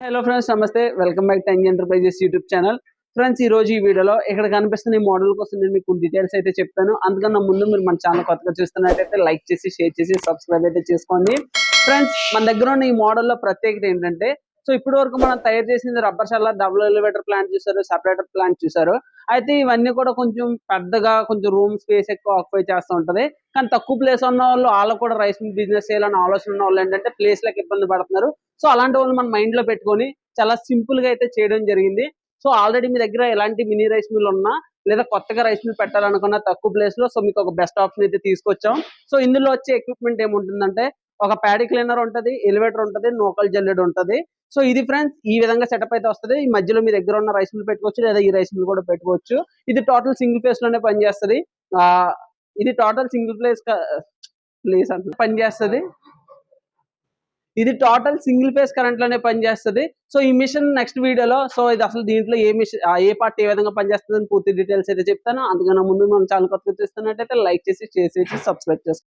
Hello friends నమస్తే. Welcome back to Enterprises YouTube channel friends ఈ రోజు ఈ వీడియోలో ఇక్కడ కనిపిస్తున్న ఈ మోడల్ కోసం నేను మీకు డీటెయిల్స్ అయితే చెప్తాను. అందుకన్నా ముందు మీరు మన ఛానల్ కొత్తగా చూస్తున్నట్టయితే లైక్ చేసి షేర్ చేసి సబ్స్క్రైబ్ అయితే చేసుకోండి. ఫ్రెండ్స్ మన దగ్గర ఉన్న ఈ మోడల్లో ప్రత్యేకత ఏంటంటే సో ఇప్పటి వరకు మనం తయారు చేసింది రబ్బర్ షాల డబుల్ ఎలివేటర్ ప్లాంట్ చూసారు సపరేటర్ ప్లాంట్ చూసారు. అయితే ఇవన్నీ కూడా కొంచెం పెద్దగా కొంచెం రూమ్ స్పేస్ ఎక్కువ ఆక్యుపై చేస్తూ ఉంటది. కానీ తక్కువ ప్లేస్ ఉన్న వాళ్ళు వాళ్ళు కూడా రైస్ బిజినెస్ చేయాలని ఆలోచన ఉన్న వాళ్ళు ఏంటంటే ప్లేస్ లకి ఇబ్బంది పడుతున్నారు. సో అలాంటి వాళ్ళు మన మైండ్లో పెట్టుకొని చాలా సింపుల్గా అయితే చేయడం జరిగింది. సో ఆల్రెడీ మీ దగ్గర ఎలాంటి మినీ రైస్ మిల్ ఉన్నా లేదా కొత్తగా రైస్ మిల్ పెట్టాలనుకున్న తక్కువ ప్లేస్లో సో మీకు ఒక బెస్ట్ ఆప్షన్ అయితే తీసుకొచ్చాం. సో ఇందులో వచ్చే ఎక్విప్మెంట్ ఏముంటుందంటే ఒక ప్యాడీ క్లీనర్ ఉంటుంది ఎలివేటర్ ఉంటది నోకల్ జల్లెడ్ ఉంటది. సో ఇది ఫ్రెండ్స్ ఈ విధంగా సెటప్ అయితే వస్తది. ఈ మధ్యలో మీ దగ్గర ఉన్న రైస్ మిల్ పెట్టుకోవచ్చు లేదా ఈ రైస్ మిల్ కూడా పెట్టుకోవచ్చు. ఇది టోటల్ సింగిల్ ఫేస్లోనే పనిచేస్తది. ఇది టోటల్ సింగిల్ ప్లేస్ ప్లేస్ అంటే పనిచేస్తది. ఇది టోటల్ సింగిల్ ఫేస్ కరెంట్లోనే పనిచేస్తది. సో ఈ మిషన్ నెక్స్ట్ వీడియోలో సో ఇది అసలు దీంట్లో ఏ మిషన్ ఏ పార్ట్ ఏ విధంగా పనిచేస్తుంది అని పూర్తి డీటెయిల్స్ అయితే చెప్తాను. అందుకన్నా ముందు మనం ఛానల్ కొత్తగా చూస్తున్నట్టయితే లైక్ చేసి చేసి సబ్స్క్రైబ్ చేసుకోండి.